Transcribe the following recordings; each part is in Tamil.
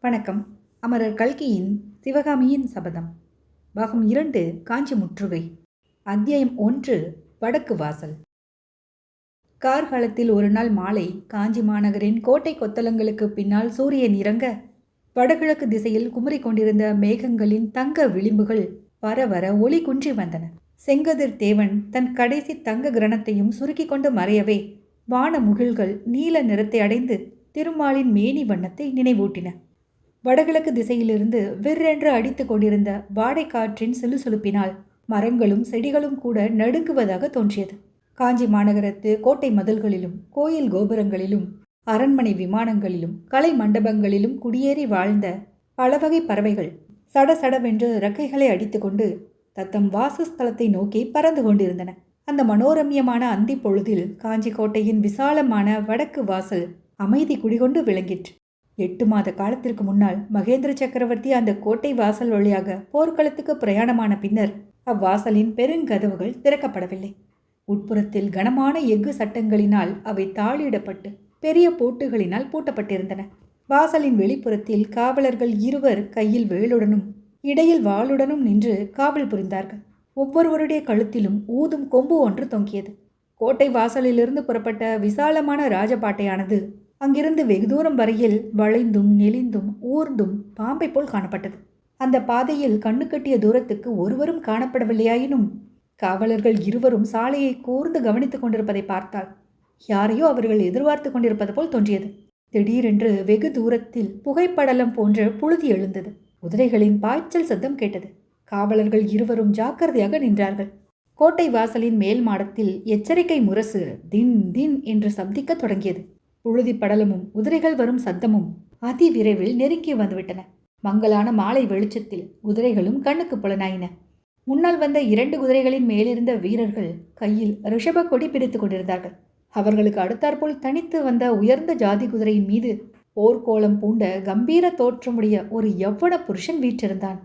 வணக்கம். அமரர் கல்கியின் சிவகாமியின் சபதம். பாகம் இரண்டு காஞ்சி முற்றுகை. அத்தியாயம் ஒன்று வடக்கு வாசல். கார்காலத்தில் ஒரு நாள் மாலை காஞ்சி மாநகரின் கோட்டை கொத்தலங்களுக்கு பின்னால் சூரியன் இறங்க வடகிழக்கு திசையில் குமரி கொண்டிருந்த மேகங்களின் தங்க விளிம்புகள் வர வர ஒளி குன்றி வந்தன. செங்கதிர் தேவன் தன் கடைசி தங்க கிரணத்தையும் சுருக்கி கொண்டு மறையவே வான முகில்கள் நீல நிறத்தை அடைந்து திருமாலின் மேனி வண்ணத்தை நினைவூட்டின. வடகிழக்கு திசையிலிருந்து விற்றென்று அடித்து கொண்டிருந்த வாடைக்காற்றின் சிலுசிலுப்பினால் மரங்களும் செடிகளும் கூட நடுங்குவதாக தோன்றியது. காஞ்சி மாநகரத்து கோட்டை மதில்களிலும் கோயில் கோபுரங்களிலும் அரண்மனை விமானங்களிலும் கலை மண்டபங்களிலும் குடியேறி வாழ்ந்த பலவகை பறவைகள் சடசடவென்று இறக்கைகளை அடித்துக்கொண்டு தத்தம் வாசஸ்தலத்தை நோக்கி பறந்து கொண்டிருந்தன. அந்த மனோரம்யமான அந்தி பொழுதில் காஞ்சி கோட்டையின் விசாலமான வடக்கு வாசல் அமைதி குடிகொண்டு விளங்கிற்று. எட்டு மாத காலத்திற்கு முன்னால் மகேந்திர சக்கரவர்த்தி அந்த கோட்டை வாசல் வழியாக போர்க்களத்துக்கு பிரயாணமான பின்னர் அவ்வாசலின் பெருங்கதவுகள் திறக்கப்படவில்லை. உட்புறத்தில் கனமான எஃகு சட்டங்களினால் அவை தாளிடப்பட்டு பெரிய பூட்டுகளினால் பூட்டப்பட்டிருந்தன. வாசலின் வெளிப்புறத்தில் காவலர்கள் இருவர் கையில் வேலுடனும் இடையில் வாளுடனும் நின்று காவல் புரிந்தார்கள். ஒவ்வொருவருடைய கழுத்திலும் ஊதும் கொம்பு ஒன்று தொங்கியது. கோட்டை வாசலிலிருந்து புறப்பட்ட விசாலமான ராஜபாட்டையானது அங்கிருந்து வெகு தூரம் வரையில் வளைந்தும் நெளிந்தும் ஊர்ந்தும் பாம்பை போல் காணப்பட்டது. அந்த பாதையில் கண்ணு கட்டிய தூரத்துக்கு ஒருவரும் காணப்படவில்லையாயினும் காவலர்கள் இருவரும் சாலையை கூர்ந்து கவனித்துக் கொண்டிருப்பதை பார்த்தால் யாரையோ அவர்கள் எதிர்பார்த்து கொண்டிருப்பது போல் தோன்றியது. திடீரென்று வெகு தூரத்தில் புகைப்படலம் போன்ற புழுதி எழுந்தது. குதிரைகளின் பாய்ச்சல் சத்தம் கேட்டது. காவலர்கள் இருவரும் ஜாக்கிரதையாக நின்றார்கள். கோட்டை வாசலின் மேல் மாடத்தில் எச்சரிக்கை முரசு தின் தின் என்று சப்திக்க தொடங்கியது. புழுதி படலமும் குதிரைகள் வரும் சத்தமும் அதி விரைவில் நெருங்கி வந்துவிட்டன. மங்கலான மாலை வெளிச்சத்தில் குதிரைகளும் கண்ணுக்கு புலனாயின. முன்னால் வந்த இரண்டு குதிரைகளின் மேலிருந்த வீரர்கள் கையில் ரிஷப கொடி பிடித்துக் கொண்டிருந்தார்கள். அவர்களுக்கு அடுத்தாற்போல் தனித்து வந்த உயர்ந்த ஜாதி குதிரையின் மீது போர்க்கோளம் பூண்ட கம்பீர தோற்றமுடைய ஒரு யவ்வன புருஷன் வீற்றிருந்தான்.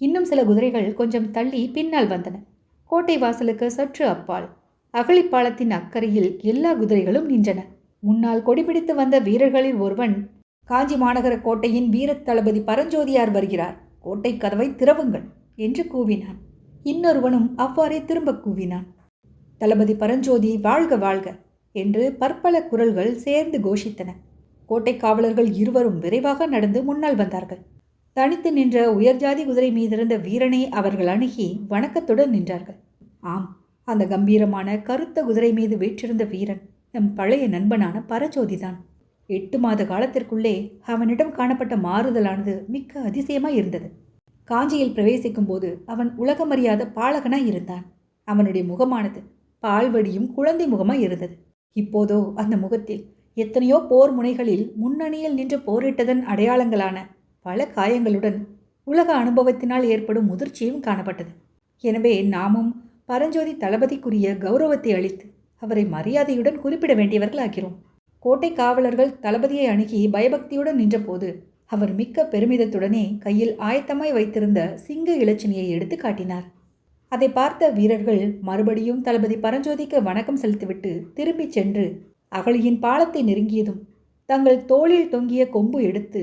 இன்னும் சில குதிரைகள் கொஞ்சம் தள்ளி பின்னால் வந்தன. கோட்டை வாசலுக்கு சற்று அப்பால் அகழிப்பாலத்தின் அக்கறையில் எல்லா குதிரைகளும் நின்றன. முன்னால் கொடிபிடித்து வந்த வீரர்களில் ஒருவன் காஞ்சி மாநகர கோட்டையின் வீரத் தளபதி பரஞ்சோதியார் வருகிறார். கோட்டை கதவை திறவுங்கள் என்று கூவினான். இன்னொருவனும் அவ்வாறே திரும்ப கூவினான். தளபதி பரஞ்சோதி வாழ்க வாழ்க என்று பற்பல குரல்கள் சேர்ந்து கோஷித்தன. கோட்டை காவலர்கள் இருவரும் விரைவாக நடந்து முன்னால் வந்தார்கள். தனித்து நின்ற உயர்ஜாதி குதிரை மீதிருந்த வீரனை அவர்கள் அணுகி வணக்கத்துடன் நின்றார்கள். ஆம் அந்த கம்பீரமான கருத்த குதிரை மீது வீற்றிருந்த வீரன் நம் பழைய நண்பனான பரஜோதிதான். எட்டு மாத காலத்திற்குள்ளே அவனிடம் காணப்பட்ட மாறுதலானது மிக்க அதிசயமாய் இருந்தது. காஞ்சியில் பிரவேசிக்கும் போது அவன் உலகமறியாத பாலகனாய் இருந்தான். அவனுடைய முகமானது பால்வடியும் குழந்தை முகமாய் இருந்தது. இப்போதோ அந்த முகத்தில் எத்தனையோ போர் முனைகளில் முன்னணியில் நின்று போரிட்டதன் அடையாளங்களான பல காயங்களுடன் உலக அனுபவத்தினால் ஏற்படும் முதிர்ச்சியும் காணப்பட்டது. எனவே நாமும் பரஞ்சோதி தளபதிக்குரிய கௌரவத்தை அளித்து அவரை மரியாதையுடன் குறிப்பிட வேண்டியவர்கள் ஆகிறோம் கோட்டை காவலர்கள் தளபதியை அணுகி பயபக்தியுடன் நின்றபோது அவர் மிக்க பெருமிதத்துடனே கையில் ஆயத்தமாய் வைத்திருந்த சிங்க இலச்சினியை எடுத்து காட்டினார். அதை பார்த்த வீரர்கள் மறுபடியும் தளபதி பரஞ்சோதிக்கு வணக்கம் செலுத்திவிட்டு திரும்பிச் சென்று அகழியின் பாலத்தை நெருங்கியதும் தங்கள் தோளில் தொங்கிய கொம்பு எடுத்து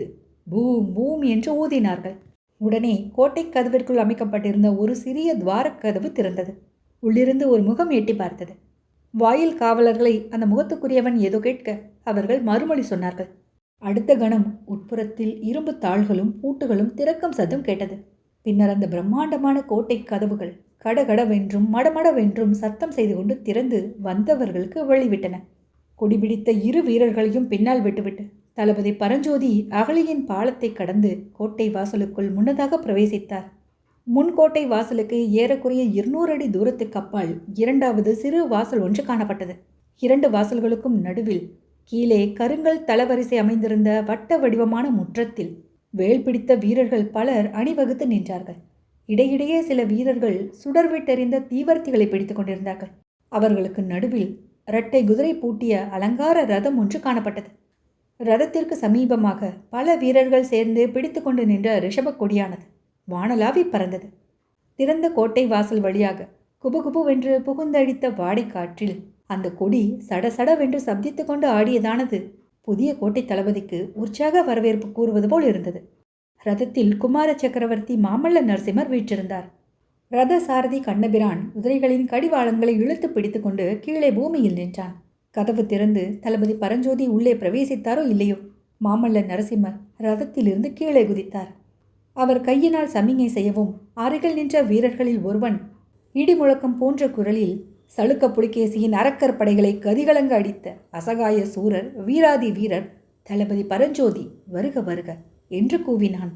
பூம் பூம் என்று ஊதினார்கள். உடனே கோட்டை கதவிற்குள் அமைக்கப்பட்டிருந்த ஒரு சிறிய துவாரக் கதவு திறந்தது. உள்ளிருந்து ஒரு முகம் எட்டி பார்த்தது. வாயில் காவலர்களை அந்த முகத்துக்குரியவன் ஏதோ கேட்க அவர்கள் மறுமொழி சொன்னார்கள். அடுத்த கணம் உட்புறத்தில் இரும்பு தாள்களும் பூட்டுகளும் திறக்கும் சத்தம் கேட்டது. பின்னர் அந்த பிரம்மாண்டமான கோட்டை கதவுகள் கடகடவென்றும் மடமடவென்றும் சத்தம் செய்து கொண்டு திறந்து வந்தவர்களுக்கு வழிவிட்டன. கொடிபிடித்த இரு வீரர்களையும் பின்னால் விட்டுவிட்டு தளபதி பரஞ்சோதி அகலியின் பாலத்தை கடந்து கோட்டை வாசலுக்குள் முன்னதாக பிரவேசித்தார். முன்கோட்டை வாசலுக்கு ஏறக்குறைய இருநூறு அடி தூரத்துக்கு அப்பால் இரண்டாவது சிறு வாசல் ஒன்று காணப்பட்டது. இரண்டு வாசல்களுக்கும் நடுவில் கீழே கருங்கல் தளவரிசை அமைந்திருந்த வட்ட வடிவமான முற்றத்தில் வேல் பிடித்த வீரர்கள் பலர் அணிவகுத்து நின்றார்கள். இடையிடையே சில வீரர்கள் சுடர்விட்டெறிந்த தீவர்த்திகளை பிடித்துக் கொண்டிருந்தார்கள். அவர்களுக்கு நடுவில் இரட்டை குதிரை பூட்டிய அலங்கார ரதம் ஒன்று காணப்பட்டது. ரதத்திற்கு சமீபமாக பல வீரர்கள் சேர்ந்து பிடித்துக்கொண்டு நின்ற ரிஷப கொடியானது. வானலாவி பறந்தது. திறந்த கோட்டை வாசல் வழியாக குபுகுபுவென்று புகுந்தடித்த வாடை காற்றில் அந்த கொடி சடசடவென்று சப்தித்து கொண்டு ஆடியதானது புதிய கோட்டை தளபதிக்கு உற்சாக வரவேற்பு கூறுவது போல் இருந்தது. ரதத்தில் குமார சக்கரவர்த்தி மாமல்ல நரசிம்மர் வீற்றிருந்தார். ரத சாரதி கண்ணபிரான் குதிரைகளின் கடிவாளங்களை இழுத்து பிடித்துக்கொண்டு கீழே பூமியில் நின்றான். கதவு திறந்து தளபதி பரஞ்சோதி உள்ளே பிரவேசித்தாரோ இல்லையோ? மாமல்ல நரசிம்மர் ரதத்திலிருந்து கீழே குதித்தார். அவர் கையினால் சமிங்கை செய்யவும் அருகில் நின்ற வீரர்களில் ஒருவன் இடி முழக்கம் போன்ற குரலில் சளுக்க புலிகேசியின் அரக்கர் படைகளை கதிகலங்க அடித்த அசகாய சூரர் வீராதி வீரர் தளபதி பரஞ்சோதி வருக வருக என்று கூவினான்.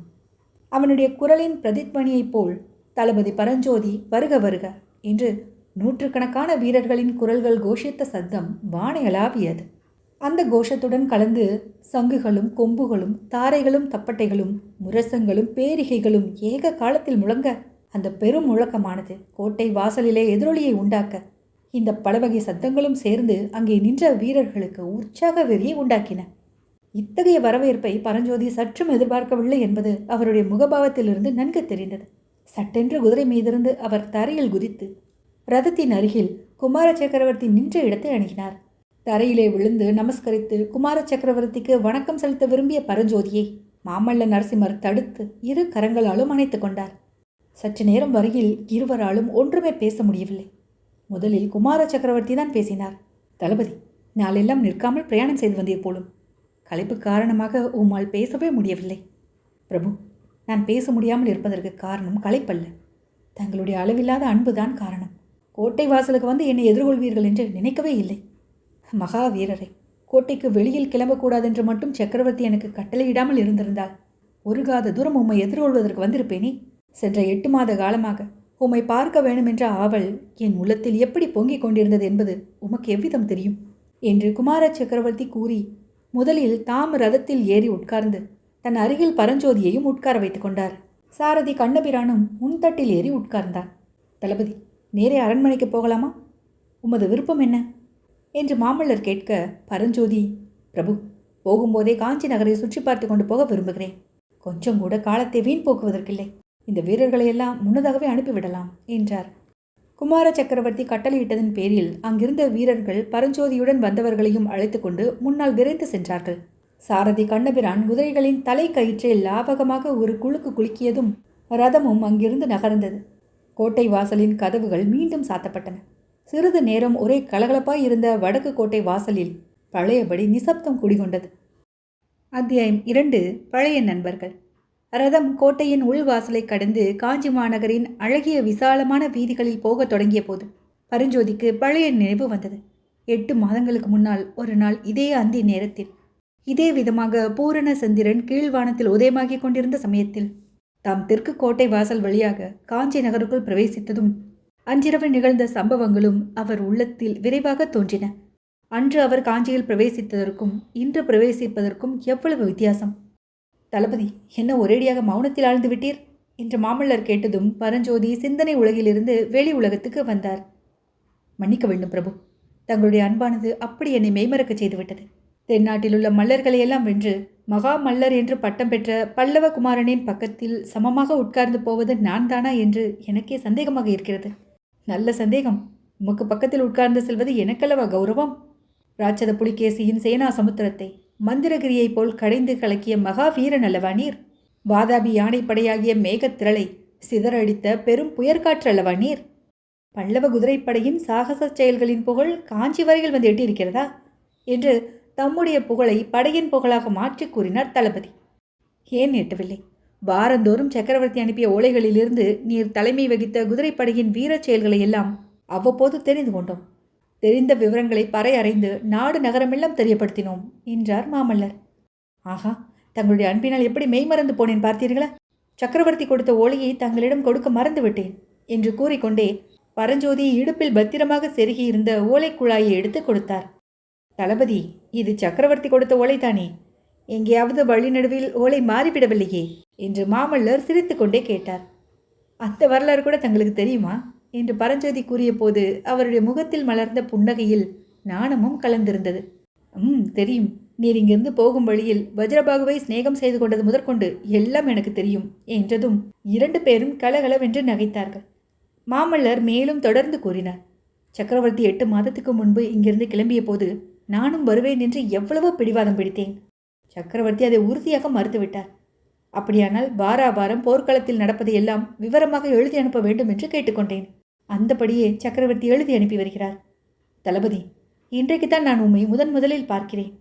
அவனுடைய குரலின் பிரதித்வனியைப் போல் தளபதி பரஞ்சோதி வருக வருக என்று நூற்றுக்கணக்கான வீரர்களின் குரல்கள் கோஷித்த சத்தம் வானையளாவியது அந்த கோஷத்துடன் கலந்து சங்குகளும் கொம்புகளும் தாரைகளும் தப்பட்டைகளும் முரசங்களும் பேரிகைகளும் ஏக காலத்தில் முழங்க அந்த பெரும் முழக்கமானது கோட்டை வாசலிலே எதிரொலியை உண்டாக்க இந்த பலவகை சத்தங்களும் சேர்ந்து அங்கே நின்ற வீரர்களுக்கு உற்சாக வெறியை உண்டாக்கின. இத்தகைய வரவேற்பை பரஞ்சோதி சற்றும் எதிர்பார்க்கவில்லை என்பது அவருடைய முகபாவத்திலிருந்து நன்கு தெரிந்தது. சட்டென்று குதிரை மீதிருந்து அவர் தரையில் குதித்து ரதத்தின் அருகில் குமார சக்கரவர்த்தி நின்ற இடத்தை அணுகினார். தரையிலே விழுந்து நமஸ்கரித்து குமார சக்கரவர்த்திக்கு வணக்கம் செலுத்த விரும்பிய பரஞ்சோதியை மாமல்ல நரசிம்மர் தடுத்து இரு கரங்களாலும் அணைத்து கொண்டார். சற்று நேரம் வரையில் இருவராலும் ஒன்றுமே பேச முடியவில்லை. முதலில் குமார சக்கரவர்த்தி தான் பேசினார். தளபதி நாளெல்லாம் நிற்காமல் பிரயாணம் செய்து வந்தீர் போலும். களைப்பு காரணமாக உம்மால் பேசவே முடியவில்லை. பிரபு நான் பேச முடியாமல் இருப்பதற்கு காரணம் களைப்பல்ல. தங்களுடைய அளவில்லாத அன்புதான் காரணம். கோட்டை வாசலுக்கு வந்து என்னை எதிர்கொள்வீர்கள் என்று நினைக்கவே இல்லை. மகாவீரரை கோட்டைக்கு வெளியில் கிளம்பக்கூடாதென்று மட்டும் சக்கரவர்த்தி எனக்கு கட்டளையிடாமல் இருந்திருந்தால் ஒரு காத தூரம் உம்மை எதிர்கொள்வதற்கு வந்திருப்பேனே? சென்ற எட்டு மாத காலமாக உம்மை பார்க்க வேண்டுமென்ற ஆவல் என் உள்ளத்தில் எப்படி பொங்கிக் கொண்டிருந்தது என்பது உமக்கு எவ்விதம் தெரியும்? என்று குமார சக்கரவர்த்தி கூறி முதலில் தாம் ரதத்தில் ஏறி உட்கார்ந்து தன் அருகில் பரஞ்சோதியையும் உட்கார வைத்துக் கொண்டார். சாரதி கண்ணபிரானும் முன்தட்டில் ஏறி உட்கார்ந்தான் தளபதி நேரே அரண்மனைக்கு போகலாமா? உமது விருப்பம் என்ன? என்று மாமல்லர் கேட்க பரஞ்சோதி பிரபு போகும்போதே காஞ்சி நகரை சுற்றி பார்த்து கொண்டு போக விரும்புகிறேன். கொஞ்சம் கூட காலத்தை வீண் போக்குவதற்கில்லை. இந்த வீரர்களை எல்லாம் முன்னதாகவே அனுப்பிவிடலாம் என்றார். குமார சக்கரவர்த்தி கட்டளையிட்டதன் பேரில் அங்கிருந்த வீரர்கள் பரஞ்சோதியுடன் வந்தவர்களையும் அழைத்து கொண்டு முன்னால் விரைந்து சென்றார்கள். சாரதி கண்ணபிரான் குதிரைகளின் தலை கயிற்றில் லாபகமாக ஒரு குழுக்கு குலுக்கியதும் ரதமும் அங்கிருந்து நகர்ந்தது. கோட்டை வாசலின் கதவுகள் மீண்டும் சாத்தப்பட்டன. சிறிது நேரம் ஒரே கலகலப்பாய் இருந்த வடக்கு கோட்டை வாசலில் பழையபடி நிசப்தம் குடிகொண்டது. அத்தியாயம் இரண்டு. பழைய நண்பர்கள். ரதம் கோட்டையின் உள்வாசலை கடந்து காஞ்சி மாநகரின் அழகிய விசாலமான வீதிகளில் போகத் தொடங்கிய போது பரஞ்சோதிக்கு பழைய நினைவு வந்தது. எட்டு மாதங்களுக்கு முன்னால் ஒரு நாள் இதே அந்தி நேரத்தில் இதே விதமாக பூரண சந்திரன் கீழ்வானத்தில் உதயமாகிக் கொண்டிருந்த சமயத்தில் தாம் தெற்கு கோட்டை வாசல் வழியாக காஞ்சி நகருக்குள் பிரவேசித்ததும் அன்றிரவு நிகழ்ந்த சம்பவங்களும் அவர் உள்ளத்தில் விரைவாக தோன்றின. அன்று அவர் காஞ்சியில் பிரவேசித்ததற்கும் இன்று பிரவேசிப்பதற்கும் எவ்வளவு வித்தியாசம்? தளபதி என்ன ஒரேடியாக மௌனத்தில் ஆழ்ந்து விட்டீர்? என்று மாமல்லர் கேட்டதும் பரஞ்சோதி சிந்தனை உலகிலிருந்து வெளி உலகத்துக்கு வந்தார். மன்னிக்க வேண்டும் பிரபு. தங்களுடைய அன்பானது அப்படி என்னை மெய்மறக்கச் செய்துவிட்டது. தென்னாட்டில் உள்ள மல்லர்களை எல்லாம் வென்று மகா மல்லர் என்று பட்டம் பெற்ற பல்லவ குமாரனின் பக்கத்தில் சமமாக உட்கார்ந்து போவது நான் தானா என்று எனக்கே சந்தேகமாக இருக்கிறது. நல்ல சந்தேகம். உமக்கு பக்கத்தில் உட்கார்ந்து செல்வது எனக்கல்லவா கௌரவம்? ராட்சத புலிகேசியின் சேனா சமுத்திரத்தை மந்திரகிரியைப் போல் கடைந்து கலக்கிய மகாவீரன் அல்லவா நீர்? வாதாபி யானைப்படையாகிய மேகத்திரளை சிதறடித்த பெரும் புயற்காற்று அல்லவா நீர்? பல்லவ குதிரைப்படையின் சாகச செயல்களின் புகழ் காஞ்சி வரையில் வந்து எட்டியிருக்கிறதா? என்று தம்முடைய புகழை படையின் புகழாக மாற்றி கூறினார் தளபதி. ஏன் எட்டவில்லை? வாரந்தோறும் சக்கரவர்த்தி அனுப்பிய ஓலைகளிலிருந்து நீர் தலைமை வகித்த குதிரைப்படையின் வீரச் செயல்களை எல்லாம் அவ்வப்போது தெரிந்து கொண்டோம். தெரிந்த விவரங்களை பறையறைந்து நாடு நகரமெல்லாம் தெரியப்படுத்தினோம் என்றார் மாமல்லர். ஆஹா தங்களுடைய அன்பினால் எப்படி மெய்மறந்து போனேன் பார்த்தீர்களா? சக்கரவர்த்தி கொடுத்த ஓலையை தங்களிடம் கொடுக்க மறந்துவிட்டேன் என்று கூறிக்கொண்டே பரஞ்சோதி இடுப்பில் பத்திரமாக செருகியிருந்த ஓலை குழாயை எடுத்து கொடுத்தார். தளபதி இது சக்கரவர்த்தி கொடுத்த ஓலைதானே? எங்கேயாவது வழிநடுவில் ஓலை மாறிவிடவில்லையே என்று மாமல்லர் சிரித்துக்கொண்டே கேட்டார். அந்த வரலாறு கூட தங்களுக்கு தெரியுமா? என்று பரஞ்சோதி கூறிய போது அவருடைய முகத்தில் மலர்ந்த புன்னகையில் நாணமும் கலந்திருந்தது. ம் தெரியும். நீர் இங்கிருந்து போகும் வழியில் வஜ்ரபாகுவை சிநேகம் செய்து கொண்டது முதற்கொண்டு எல்லாம் எனக்கு தெரியும் என்றதும் இரண்டு பேரும் கலகலவென்று நகைத்தார்கள். மாமல்லர் மேலும் தொடர்ந்து கூறினார். சக்கரவர்த்தி எட்டு மாதத்துக்கு முன்பு இங்கிருந்து கிளம்பிய போது நானும் வருவேன் என்று எவ்வளவோ பிடிவாதம் பிடித்தேன். சக்கரவர்த்தி அதை உறுதியாக மறுத்துவிட்டார். அப்படியானால் வாரா வாரம் போர்க்களத்தில் நடப்பதை எல்லாம் விவரமாக எழுதி அனுப்ப வேண்டும் என்று கேட்டுக்கொண்டேன். அந்தபடியே சக்கரவர்த்தி எழுதி அனுப்பி வருகிறார். தளபதி இன்றைக்குத்தான் நான் உண்மை முதன் முதலில் பார்க்கிறேன்.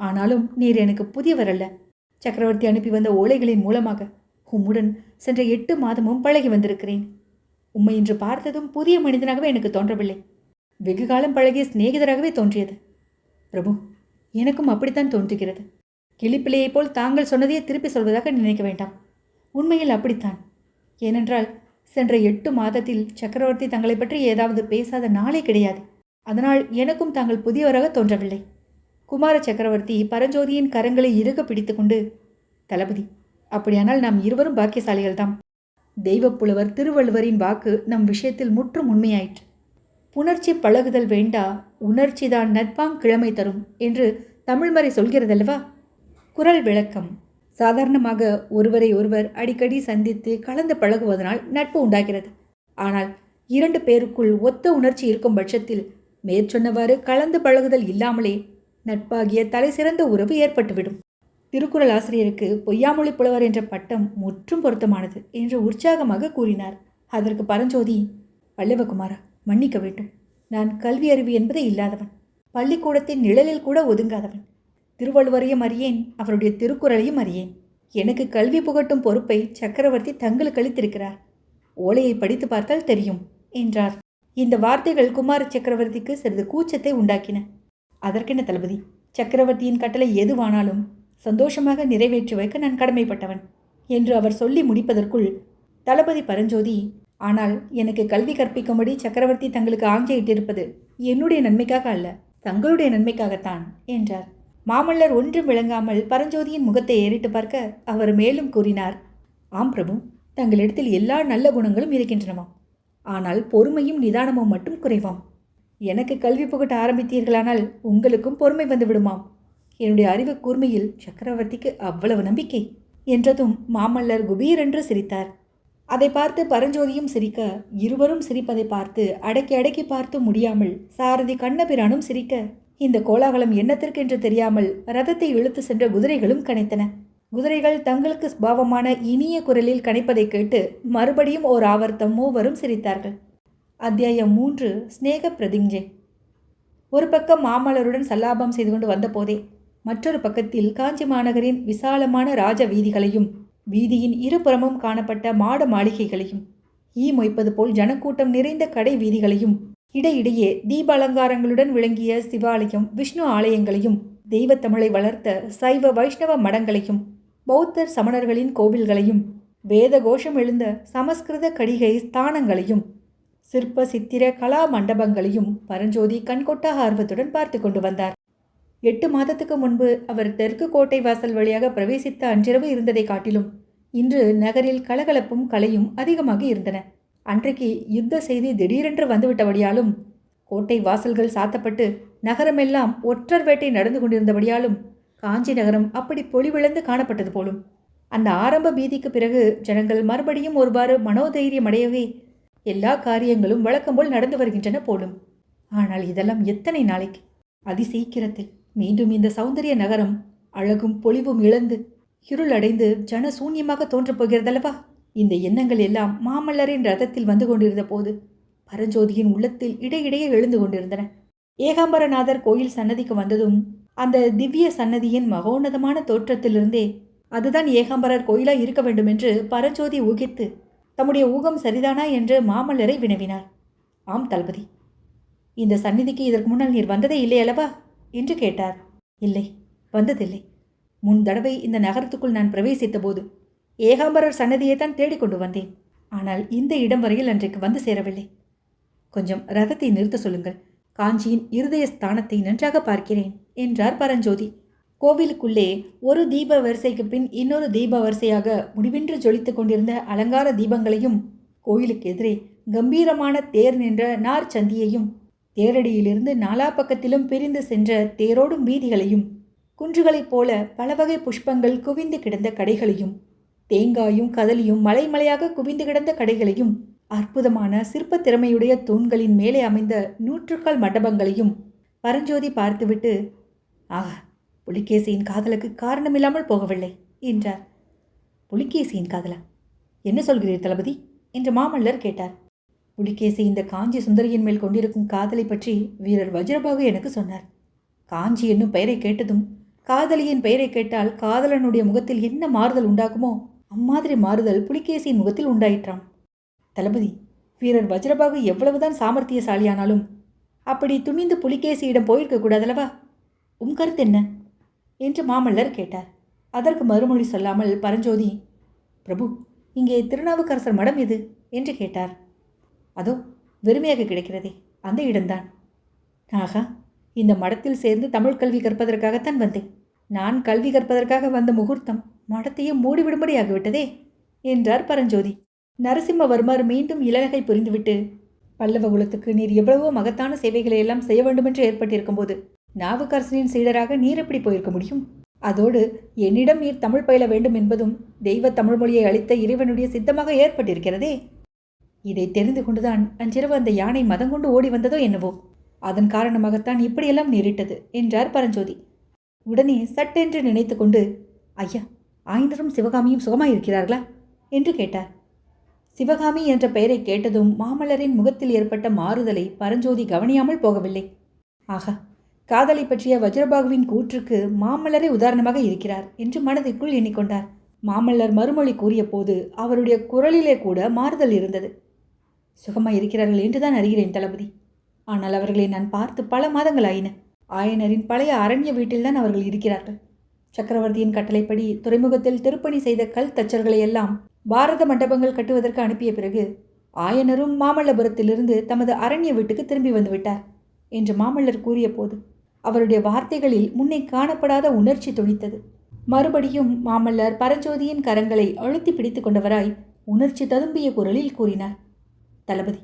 ஆனாலும் நீர் எனக்கு புதியவர் அல்ல. சக்கரவர்த்தி அனுப்பி வந்த ஓலைகளின் மூலமாக உம்முடன் சென்ற எட்டு மாதமும் பழகி வந்திருக்கிறேன். உம்மை இன்று பார்த்ததும் புதிய மனிதனாகவே எனக்கு தோன்றவில்லை. வெகு காலம் பழகிய சிநேகிதராகவே தோன்றியது. பிரபு எனக்கும் அப்படித்தான் தோன்றுகிறது. கிளிப்பிள்ளையைப் போல் தாங்கள் சொன்னதையே திருப்பி சொல்வதாக நினைக்க வேண்டாம். உண்மையில் அப்படித்தான். ஏனென்றால் சென்ற எட்டு மாதத்தில் சக்கரவர்த்தி தங்களை பற்றி ஏதாவது பேசாத நாளே கிடையாது. அதனால் எனக்கும் தாங்கள் புதியவராக தோன்றவில்லை. குமார சக்கரவர்த்தி பரஞ்சோதியின் கரங்களை இறுக பிடித்துக்கொண்டு தளபதி அப்படியானால் நாம் இருவரும் பாக்கியசாலிகள்தாம். தெய்வப்புலவர் திருவள்ளுவரின் வாக்கு நம் விஷயத்தில் முற்றும் உண்மையாயிற்று. புணர்ச்சி பழகுதல் வேண்டா உணர்ச்சிதான் நட்பாங் கிழமை தரும் என்று தமிழ்மறை சொல்கிறதல்லவா? குரல் விளக்கம். சாதாரணமாக ஒருவரை ஒருவர் அடிக்கடி சந்தித்து கலந்து பழகுவதனால் நட்பு உண்டாகிறது. ஆனால் இரண்டு பேருக்குள் ஒத்த உணர்ச்சி இருக்கும் பட்சத்தில் மேற்சொன்னவாறு கலந்து பழகுதல் இல்லாமலே நட்பாகிய தலை சிறந்த உறவு ஏற்பட்டுவிடும். திருக்குறள் ஆசிரியருக்கு பொய்யாமொழி புலவர் என்ற பட்டம் முற்றும் பொருத்தமானது என்று உற்சாகமாக கூறினார். அதற்கு பரஞ்சோதி பல்லவகுமாரா மன்னிக்க வேண்டும். நான் கல்வி அறிவு என்பதே இல்லாதவன். பள்ளிக்கூடத்தின் நிழலில் கூட ஒதுங்காதவன். திருவள்ளுவரையும் அறியேன் அவருடைய திருக்குறளையும் அறியேன். எனக்கு கல்வி புகட்டும் பொறுப்பை சக்கரவர்த்தி தங்களுக்கு அளித்திருக்கிறார். ஓலையை படித்து பார்த்தால் தெரியும் என்றார். இந்த வார்த்தைகள் குமார சக்கரவர்த்திக்கு சிறிது கூச்சத்தை உண்டாக்கின. அதற்கென்ன தளபதி? சக்கரவர்த்தியின் கட்டளை எதுவானாலும் சந்தோஷமாக நிறைவேற்றி வைக்க நான் கடமைப்பட்டவன் என்று அவர் சொல்லி முடிப்பதற்குள் தளபதி பரஞ்சோதி ஆனால் எனக்கு கல்வி கற்பிக்கும்படி சக்கரவர்த்தி தங்களுக்கு ஆஞ்சையிட்டிருப்பது என்னுடைய நன்மைக்காக அல்ல தங்களுடைய நன்மைக்காகத்தான் என்றார். மாமல்லர் ஒன்றும் விளங்காமல் பரஞ்சோதியின் முகத்தை ஏறிட்டு பார்க்க அவர் மேலும் கூறினார் ஆம் பிரபு தங்களிடத்தில் எல்லா நல்ல குணங்களும் இருக்கின்றனவாம் ஆனால் பொறுமையும் நிதானமும் மட்டும் குறைவாம். எனக்கு கல்வி புகட்ட ஆரம்பித்தீர்களானால் உங்களுக்கும் பொறுமை வந்து விடுமாம் என்னுடைய அறிவு கூர்மையில் சக்கரவர்த்திக்கு அவ்வளவு நம்பிக்கை? என்றதும் மாமல்லர் குபீரென்று சிரித்தார். அதை பார்த்து பரஞ்சோதியும் சிரிக்க இருவரும் சிரிப்பதை பார்த்து அடக்கி அடக்கி பார்த்து முடியாமல் சாரதி கண்ணபிரானும் சிரிக்க இந்த கோலாகலம் என்னத்திற்கென்று தெரியாமல் ரதத்தை இழுத்து சென்ற குதிரைகளும் கனைத்தன. குதிரைகள் தங்களுக்கு பாவமான இனிய குரலில் கனைப்பதை கேட்டு மறுபடியும் ஓர் ஆவர்த்தம் மூவரும் சிரித்தார்கள். அத்தியாயம் மூன்று ஸ்நேக பிரதிஞ்சை. ஒரு பக்கம் மாமலருடன் சல்லாபம் செய்து கொண்டு வந்தபோதே மற்றொரு பக்கத்தில் காஞ்சி மாநகரின் விசாலமான ராஜ வீதிகளையும் வீதியின் இருபுறமும் காணப்பட்ட மாட மாளிகைகளையும் ஈ மொய்ப்பது போல் ஜனக்கூட்டம் நிறைந்த கடை வீதிகளையும் இடையிடையே தீப அலங்காரங்களுடன் விளங்கிய சிவாலயம் விஷ்ணு ஆலயங்களையும் தெய்வத்தமிழை வளர்த்த சைவ வைஷ்ணவ மடங்களையும் பௌத்தர் சமணர்களின் கோவில்களையும் வேத கோஷம் எழுந்த சமஸ்கிருத கடிகை ஸ்தானங்களையும் சிற்ப சித்திர கலா மண்டபங்களையும் பரஞ்சோதி கண்கொட்டா ஆர்வத்துடன் பார்த்து கொண்டு வந்தார். எட்டு மாதத்துக்கு முன்பு அவர் தெற்கு கோட்டை வாசல் வழியாக பிரவேசித்த அன்றிரவு இருந்ததை காட்டிலும் இன்று நகரில் கலகலப்பும் கலையும் அதிகமாக இருந்தன. அன்றைக்கு யுத்த செய்தி திடீரென்று வந்துவிட்டபடியாலும் கோட்டை வாசல்கள் சாத்தப்பட்டு நகரமெல்லாம் ஒற்றர் வேட்டை நடந்து கொண்டிருந்தபடியாலும் காஞ்சி நகரம் அப்படி பொலிவிழந்து காணப்பட்டது போலும். அந்த ஆரம்ப பீதிக்கு பிறகு ஜனங்கள் மறுபடியும் ஒருவாறு மனோதைரியம் அடையவே எல்லா காரியங்களும் வழக்கம் போல் நடந்து வருகின்றன போலும். ஆனால் இதெல்லாம் எத்தனை நாளைக்கு? அதி சீக்கிரத்தில் மீண்டும் இந்த சௌந்தரிய நகரம் அழகும் பொலிவும் இழந்து இருள் அடைந்து ஜன சூன்யமாக தோன்றப் போகிறதல்லவா? இந்த எண்ணங்கள் எல்லாம் மாமல்லரின் ரதத்தில் வந்து கொண்டிருந்த போது பரஞ்சோதியின் உள்ளத்தில் இடையிடையே எழுந்து கொண்டிருந்தன. ஏகாம்பரநாதர் கோயில் சன்னதிக்கு வந்ததும் அந்த திவ்ய சன்னதியின் மகோன்னதமான தோற்றத்திலிருந்தே அதுதான் ஏகாம்பரர் கோயிலாக இருக்க வேண்டும் என்று பரஞ்சோதி ஊகித்து தம்முடைய ஊகம் சரிதானா என்று மாமல்லரை வினவினார். ஆம் தளபதி இந்த சந்நிதிக்கு இதற்கு முன்னால் நீர் வந்ததே இல்லை அல்லவா? என்று கேட்டார். இல்லை வந்ததில்லை. முன் தடவை இந்த நகரத்துக்குள் நான் பிரவேசித்த போது ஏகாம்பரர் சன்னதியை தான் தேடிக்கொண்டு வந்தேன். ஆனால் இந்த இடம் வரையில் அன்றைக்கு வந்து சேரவில்லை. கொஞ்சம் ரதத்தை நிறுத்த சொல்லுங்கள். காஞ்சியின் இருதய ஸ்தானத்தை நன்றாக பார்க்கிறேன் என்றார் பரஞ்சோதி. கோவிலுக்குள்ளே ஒரு தீப வரிசைக்கு பின் இன்னொரு தீப வரிசையாக முடிவின்றி ஜொலித்துக் கொண்டிருந்த அலங்கார தீபங்களையும் கோயிலுக்கு எதிரே கம்பீரமான தேர் நின்ற நார் சந்தியையும் தேரடியிலிருந்து நாலா பக்கத்திலும் பிரிந்து சென்ற தேரோடும் வீதிகளையும் குன்றுகளைப் போல பல வகை புஷ்பங்கள் குவிந்து கிடந்த கடைகளையும் தேங்காயும் கதலியும் மலைமலையாக குவிந்து கிடந்த கடைகளையும் அற்புதமான சிற்ப திறமையுடைய தூண்களின் மேலே அமைந்த நூற்றுக்கால் மண்டபங்களையும் பரஞ்சோதி பார்த்துவிட்டு ஆஹா புலிகேசியின் காதலுக்கு காரணமில்லாமல் போகவில்லை என்றார். புலிகேசியின் காதலா? என்ன சொல்கிறீர் தளபதி? என்று மாமல்லர் கேட்டார். புலிகேசி இந்த காஞ்சி சுந்தரியின் மேல் கொண்டிருக்கும் காதலை பற்றி வீரர் வஜ்ரபாகு எனக்கு சொன்னார். காஞ்சி என்னும் பெயரை கேட்டதும் காதலியின் பெயரை கேட்டால் காதலனுடைய முகத்தில் என்ன மாறுதல் உண்டாகுமோ அம்மாதிரி மாறுதல் புலிகேசியின் முகத்தில் உண்டாயிற்றாம். தளபதி வீரர் வஜ்ரபாகு எவ்வளவுதான் சாமர்த்தியசாலியானாலும் அப்படி துணிந்து புலிகேசியிடம் போயிருக்க கூடாதல்லவா? உம் கருத்து என்ன? என்று மாமல்லர் கேட்டார். அதற்கு மறுமொழி சொல்லாமல் பரஞ்சோதி பிரபு இங்கே திருநாவுக்கரசர் மடம் எது? என்று கேட்டார். அதோ வெறுமையாக கிடைக்கிறதே அந்த இடம்தான். ஆகா இந்த மடத்தில் சேர்ந்து தமிழ் கல்வி கற்பதற்காகத்தான் வந்தேன். நான் கல்வி கற்பதற்காக வந்த முகூர்த்தம். மடத்தையே மூடிவிடும்படியாகிவிட்டதே என்றார் பரஞ்சோதி. நரசிம்மவர்மர் மீண்டும் இளநகை புரிந்துவிட்டு பல்லவ குலத்துக்கு நீர் எவ்வளவோ மகத்தான சேவைகளை எல்லாம் செய்ய வேண்டுமென்று ஏற்பட்டிருக்கும் போது நாவுக்கரசனின் சீடராக நீர் எப்படி போயிருக்க முடியும்? அதோடு என்னிடம் நீர் தமிழ் பயில வேண்டும் என்பதும் தெய்வ தமிழ் மொழியை அளித்த இறைவனுடைய சித்தமாக ஏற்பட்டிருக்கிறதே? இதை தெரிந்து கொண்டுதான் அன்றிரவு அந்த யானை மதங்கொண்டு ஓடி வந்ததோ என்னவோ? அதன் காரணமாகத்தான் இப்படியெல்லாம் நேரிட்டது என்றார் பரஞ்சோதி. உடனே சட்டென்று நினைத்து கொண்டு ஐயா ஆயினரும் சிவகாமியும் சுகமாயிருக்கிறார்களா? என்று கேட்டார். சிவகாமி என்ற பெயரை கேட்டதும் மாமல்லரின் முகத்தில் ஏற்பட்ட மாறுதலை பரஞ்சோதி கவனியாமல் போகவில்லை. ஆகா காதலை பற்றிய வஜ்ரபாகுவின் கூற்றுக்கு மாமல்லரே உதாரணமாக இருக்கிறார் என்று மனதிற்குள் எண்ணிக்கொண்டார். மாமல்லர் மறுமொழி கூறிய போது அவருடைய குரலிலே கூட மாறுதல் இருந்தது. சுகமாக இருக்கிறார்கள் என்றுதான் அறிகிறேன் தளபதி. ஆனால் அவர்களை நான் பார்த்து பல மாதங்கள் ஆயின ஆயனரின் பழைய அரண்ய வீட்டில்தான் அவர்கள் இருக்கிறார்கள். சக்கரவர்த்தியின் கட்டளைப்படி துறைமுகத்தில் திருப்பணி செய்த கல் தச்சர்களை எல்லாம் பாரத மண்டபங்கள் கட்டுவதற்கு அனுப்பிய பிறகு ஆயனரும் மாமல்லபுரத்திலிருந்து தமது அரண்ய வீட்டுக்கு திரும்பி வந்துவிட்டார் என்று மாமல்லர் கூறிய போது அவருடைய வார்த்தைகளில் முன்னே காணப்படாத உணர்ச்சி துணித்தது. மறுபடியும் மாமல்லர் பரஞ்சோதியின் கரங்களை அழுத்தி பிடித்து கொண்டவராய் உணர்ச்சி ததும்பிய குரலில் கூறினார் தளபதி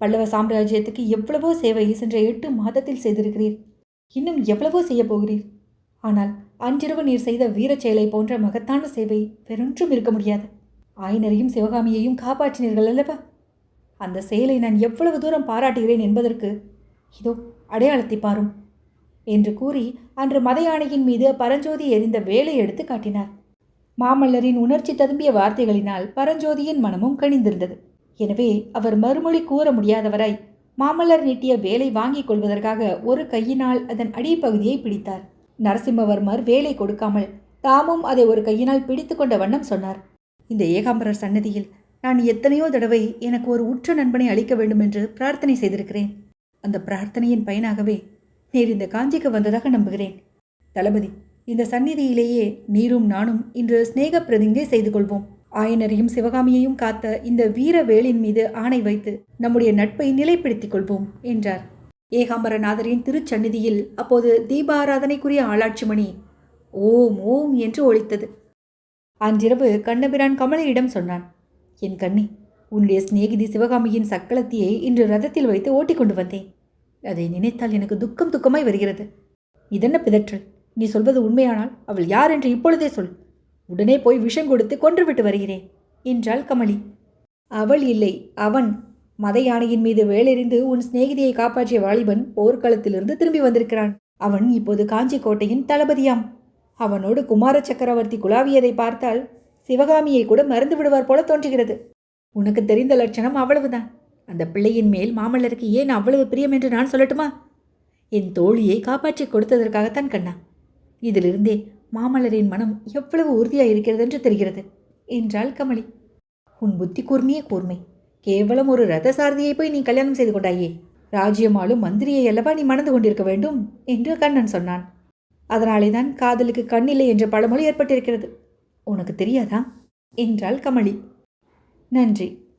பல்லவ சாம்ராஜ்யத்துக்கு எவ்வளவோ சேவை சென்ற எட்டு மாதத்தில் செய்திருக்கிறீர். இன்னும் எவ்வளவோ செய்யப் போகிறீர். ஆனால் அன்றிரவு நீர் செய்த வீரச் செயலை போன்ற மகத்தான சேவை வேறொன்றும் இருக்க முடியாது. ஆயனரையும் சிவகாமியையும் காப்பாற்றினீர்கள் அல்லவா? அந்த செயலை நான் எவ்வளவு தூரம் பாராட்டுகிறேன் என்பதற்கு இதோ அடையாளத்தை பாரும் என்று கூறி அன்று மதையானையின் மீது பரஞ்சோதி எறிந்த வேலை எடுத்து காட்டினார். மாமல்லரின் உணர்ச்சி ததும்பிய வார்த்தைகளினால் பரஞ்சோதியின் மனமும் கணிந்திருந்தது எனவே அவர் மறுமொழி கூற முடியாதவராய் மாமல்லர் நீட்டிய வேலை வாங்கிக் கொள்வதற்காக ஒரு கையினால் அதன் அடிப்பகுதியை பிடித்தார். நரசிம்மவர்மர் வேலை கொடுக்காமல் தாமும் அதை ஒரு கையினால் பிடித்து கொண்ட வண்ணம் சொன்னார். இந்த ஏகாம்பரர் சன்னதியில் நான் எத்தனையோ தடவை எனக்கு ஒரு உற்ற நண்பனை அளிக்க வேண்டும் என்று பிரார்த்தனை செய்திருக்கிறேன். அந்த பிரார்த்தனையின் பயனாகவே நீர் இந்த காஞ்சிக்கு வந்ததாக நம்புகிறேன். தளபதி இந்த சந்நிதியிலேயே நீரும் நானும் இன்று சிநேக பிரதிங்கை செய்து கொள்வோம். ஆயனரையும் சிவகாமியையும் காத்த இந்த வீர வேலின் மீது ஆணை வைத்து நம்முடைய நட்பை நிலைப்படுத்திக் கொள்வோம் என்றார். ஏகாம்பரநாதரின் திருச்சந்நிதியில் அப்போது தீபாராதனைக்குரிய ஆளாட்சி மணி ஓம் ஓம் என்று ஒழித்தது. அன்றிரவு கண்ணபிரான் கமலையிடம் சொன்னான் என் கண்ணி உன்னுடைய சிநேகிதி சிவகாமியின் சக்களத்தியை இன்று ரதத்தில் வைத்து ஓட்டிக் கொண்டு வந்தேன். அதை நினைத்தால் எனக்கு துக்கம் துக்கமாய் வருகிறது. இதென்ன பிதற்றல்? நீ சொல்வது உண்மையானால் அவள் யார் என்று இப்பொழுதே சொல். உடனே போய் விஷம் கொடுத்து கொன்றுவிட்டு வருகிறேன் என்றாள் கமலி. அவள் இல்லை அவன் மத யானையின் மீது வேலெறிந்து உன் சிநேகிதியை காப்பாற்றிய வாலிபன் போர்க்களத்திலிருந்து திரும்பி வந்திருக்கிறான். அவன் இப்போது காஞ்சி கோட்டையின் தளபதியாம். அவனோடு குமார சக்கரவர்த்தி குலாவியதை பார்த்தால் சிவகாமியை கூட மறந்து விடுவார் போல தோன்றுகிறது. உனக்கு தெரிந்த லட்சணம் அவ்வளவுதான். அந்த பிள்ளையின் மேல் மாமல்லருக்கு ஏன் அவ்வளவு பிரியம் என்று நான் சொல்லட்டுமா? என் தோழியை காப்பாற்றி கொடுத்ததற்காகத்தான் கண்ணா. இதிலிருந்தே மாமல்லரின் மனம் எவ்வளவு உறுதியாக இருக்கிறது என்று தெரிகிறது என்றாள் கமலி. உன் புத்தி கூர்மையே கூர்மை. கேவலம் ஒரு ரத சாரதியை போய் நீ கல்யாணம் செய்து கொண்டாயே. ராஜ்யமாலும் மந்திரியை அல்லவா நீ மணந்து கொண்டிருக்க வேண்டும்? என்று கண்ணன் சொன்னான். அதனாலே தான் காதலுக்கு கண்ணில்லை என்ற பழமொழி ஏற்பட்டிருக்கிறது. உனக்கு தெரியாதா? என்றாள் கமலி. நன்றி.